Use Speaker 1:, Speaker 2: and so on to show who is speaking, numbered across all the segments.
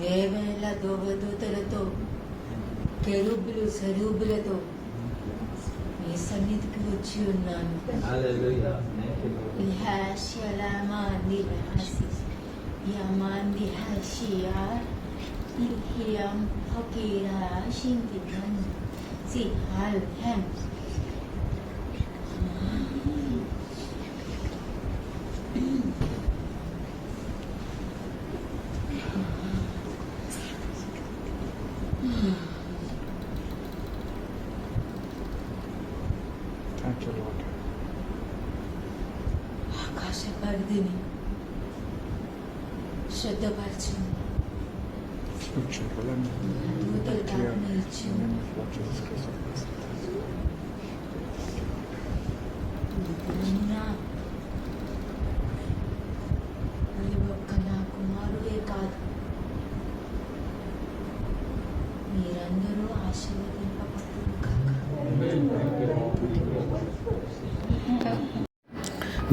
Speaker 1: దేవేల దోవదూతలతో కెరూబులు సరూబులతో మీ సన్నిధికి వచ్చి ఉన్నాను
Speaker 2: Hallelujah. Thank you,
Speaker 3: Thank you, Lord.
Speaker 1: ఆకాశ పరిధిని శ్రద్ధపరచు
Speaker 3: Scripture, let me
Speaker 1: దూతలు
Speaker 3: clear
Speaker 1: దాపన
Speaker 3: in
Speaker 1: ఇచ్చు
Speaker 3: the name of Lord Jesus Christ.
Speaker 1: నిన్న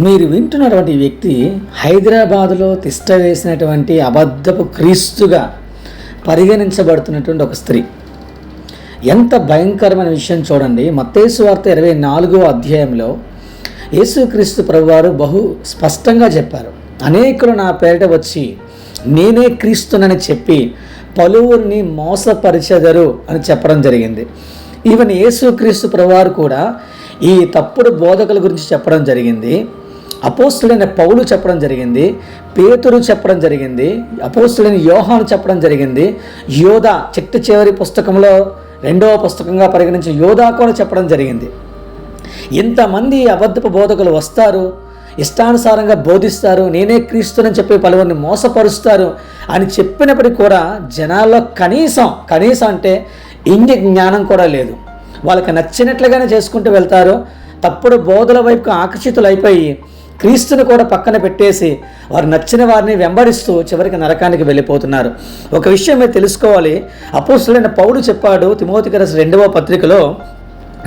Speaker 4: మీరు వింటున్నటువంటి వ్యక్తి హైదరాబాదులో తిష్ట వేసినటువంటి అబద్ధపు క్రీస్తుగా పరిగణించబడుతున్నటువంటి ఒక స్త్రీ. ఎంత భయంకరమైన విషయం చూడండి. మత్తేసు వార్త ఇరవై నాలుగో అధ్యాయంలో యేసుక్రీస్తు ప్రభువారు బహు స్పష్టంగా చెప్పారు. అనేకులు నా పేరిట వచ్చి నేనే క్రీస్తునని చెప్పి పలువురిని మోసపరిచెదరు అని చెప్పడం జరిగింది. ఈవెన్ యేసుక్రీస్తు ప్రభువారు కూడా ఈ తప్పుడు బోధకుల గురించి చెప్పడం జరిగింది. అపోస్తులైన పౌలు చెప్పడం జరిగింది పేతురు చెప్పడం జరిగింది అపోస్తులైన యోహాను చెప్పడం జరిగింది యోధ చిట్ట చివరి పుస్తకంలో రెండవ పుస్తకంగా పరిగణించిన యోధా కూడా చెప్పడం జరిగింది. ఇంతమంది అబద్ధపు బోధకులు వస్తారు ఇష్టానుసారంగా బోధిస్తారు నేనే క్రీస్తునని చెప్పి పలువురిని మోసపరుస్తారు అని చెప్పినప్పటికీ కూడా జనాల్లో కనీసం కనీసం అంటే ఇంగి జ్ఞానం కూడా లేదు. వాళ్ళకి నచ్చినట్లుగానే చేసుకుంటూ వెళ్తారు తప్పుడు బోధల వైపుకు ఆకర్షితులైపోయి క్రీస్తుని కూడా పక్కన పెట్టేసి వారు నచ్చిన వారిని వెంబడిస్తూ చివరికి నరకానికి వెళ్ళిపోతున్నారు. ఒక విషయం మీరు తెలుసుకోవాలి. అపోస్తులైన పౌలు చెప్పాడు తిమోతికి రెండవ పత్రికలో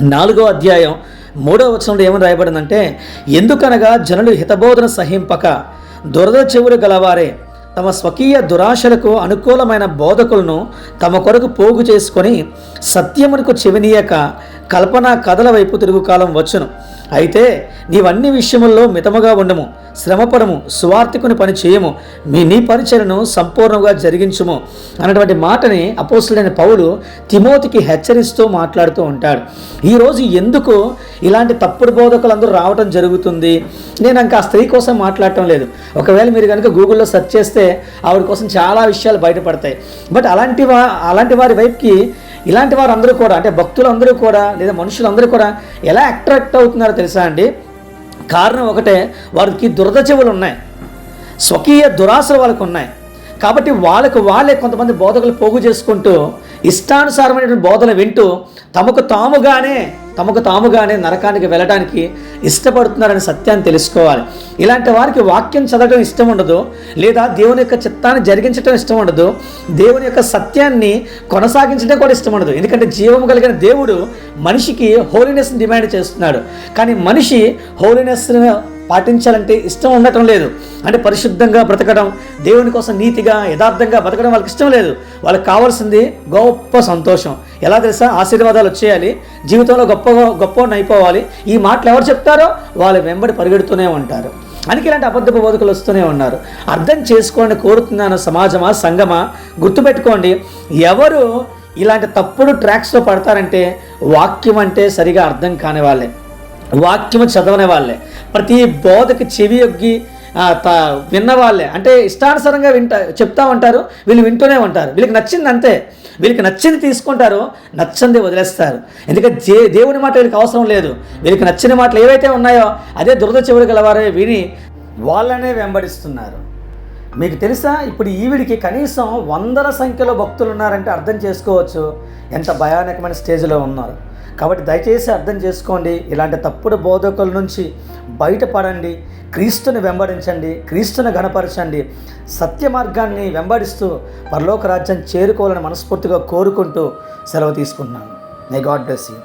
Speaker 4: నాలుగో అధ్యాయం మూడో వచనంలో ఏమని రాయబడిందంటే ఎందుకనగా జనులు హితబోధన సహింపక దురద చెవులు గలవారే తమ స్వకీయ దురాశలకు అనుకూలమైన బోధకులను తమ కొరకు పోగు చేసుకొని సత్యమునకు చెవినీయక కల్పన కథల వైపు తిరుగు కాలం వచ్చును. అయితే నీవన్ని విషయముల్లో మితముగా ఉండము శ్రమపడము స్వార్థికుని పని చేయము మీ నీ పరిచయను సంపూర్ణంగా జరిగించుము అన్నటువంటి మాటని అపోసులైన పౌలు తిమోతికి హెచ్చరిస్తూ మాట్లాడుతూ ఉంటాడు. ఈరోజు ఎందుకు ఇలాంటి తప్పుడు బోధకులందరూ రావడం జరుగుతుంది? నేను ఇంకా ఆ స్త్రీ కోసం మాట్లాడటం లేదు. ఒకవేళ మీరు కనుక గూగుల్లో సెర్చ్ చేస్తే ఆవిడ కోసం చాలా విషయాలు బయటపడతాయి. బట్ అలాంటి వా అలాంటి వారి వైపుకి ఇలాంటి వారు అందరూ కూడా అంటే భక్తులందరూ కూడా లేదా మనుషులందరూ కూడా ఎలా అట్రాక్ట్ అవుతున్నారో తెలుసా అండి? కారణం ఒకటే వారికి దురద చెవులు ఉన్నాయి. స్వకీయ దురాశలు వాళ్ళకు ఉన్నాయి. కాబట్టి వాళ్ళకు వాళ్ళే కొంతమంది బోధకులు పోగు చేసుకుంటూ ఇష్టానుసారమైనటువంటి బోధన వింటూ తమకు తాముగానే తమకు తాముగానే నరకానికి వెళ్ళడానికి ఇష్టపడుతున్నారని సత్యాన్ని తెలుసుకోవాలి. ఇలాంటి వారికి వాక్యం చదవడం ఇష్టం ఉండదు లేదా దేవుని యొక్క చిత్తాన్ని జరిగించడం ఇష్టం ఉండదు దేవుని యొక్క సత్యాన్ని కొనసాగించడం కూడా ఇష్టం ఉండదు. ఎందుకంటే జీవం కలిగిన దేవుడు మనిషికి హోలీనెస్ని డిమాండ్ చేస్తున్నాడు. కానీ మనిషి హోలీనెస్ పాటించాలంటే ఇష్టం ఉండటం లేదు. అంటే పరిశుద్ధంగా బ్రతకడం దేవుని కోసం నీతిగా యథార్థంగా బ్రతకడం వాళ్ళకి ఇష్టం లేదు. వాళ్ళకి కావాల్సింది గొప్ప సంతోషం. ఎలా తెలుసా? ఆశీర్వాదాలు వచ్చేయాలి. జీవితంలో గొప్ప గొప్ప అయిపోవాలి. ఈ మాటలు ఎవరు చెప్తారో వాళ్ళు వెంబడి పరిగెడుతూనే ఉంటారు. అందుకే ఇలాంటి అబద్ధపు బోధకులు వస్తూనే ఉన్నారు. అర్థం చేసుకోండి కోరుతున్నాను సమాజమా సంగమా గుర్తుపెట్టుకోండి ఎవరు ఇలాంటి తప్పుడు ట్రాక్స్లో పడతారంటే వాక్యం అంటే సరిగా అర్థం కాని వాళ్ళే. వాక్యము చదవని వాళ్ళే. ప్రతి బోధకి చెవి యొగ్గి విన్నవాళ్ళే అంటే ఇష్టానుసారంగా వింటా చెప్తా ఉంటారు వీళ్ళు వింటూనే ఉంటారు. వీళ్ళకి నచ్చింది అంతే. వీళ్ళకి నచ్చింది తీసుకుంటారు నచ్చంది వదిలేస్తారు. ఎందుకంటే జే దేవుని మాట వీళ్ళకి అవసరం లేదు. వీళ్ళకి నచ్చిన మాటలు ఏవైతే ఉన్నాయో అదే దురద చెవులు గలవారే విని వాళ్ళనే వెంబడిస్తున్నారు. మీకు తెలుసా? ఇప్పుడు ఈవిడికి కనీసం వందల సంఖ్యలో భక్తులు ఉన్నారంటే అర్థం చేసుకోవచ్చు. ఎంత భయానకమైన స్టేజ్లో ఉన్నారు. కాబట్టి దయచేసి అర్థం చేసుకోండి. ఇలాంటి తప్పుడు బోధకుల నుంచి బయటపడండి. క్రీస్తుని వెంబడించండి. క్రీస్తుని గణపరచండి సత్య మార్గాన్ని వెంబడిస్తూ పరలోక రాజ్యం చేరుకోవాలని మనస్ఫూర్తిగా కోరుకుంటూ సెలవు తీసుకుంటున్నాను. May God bless you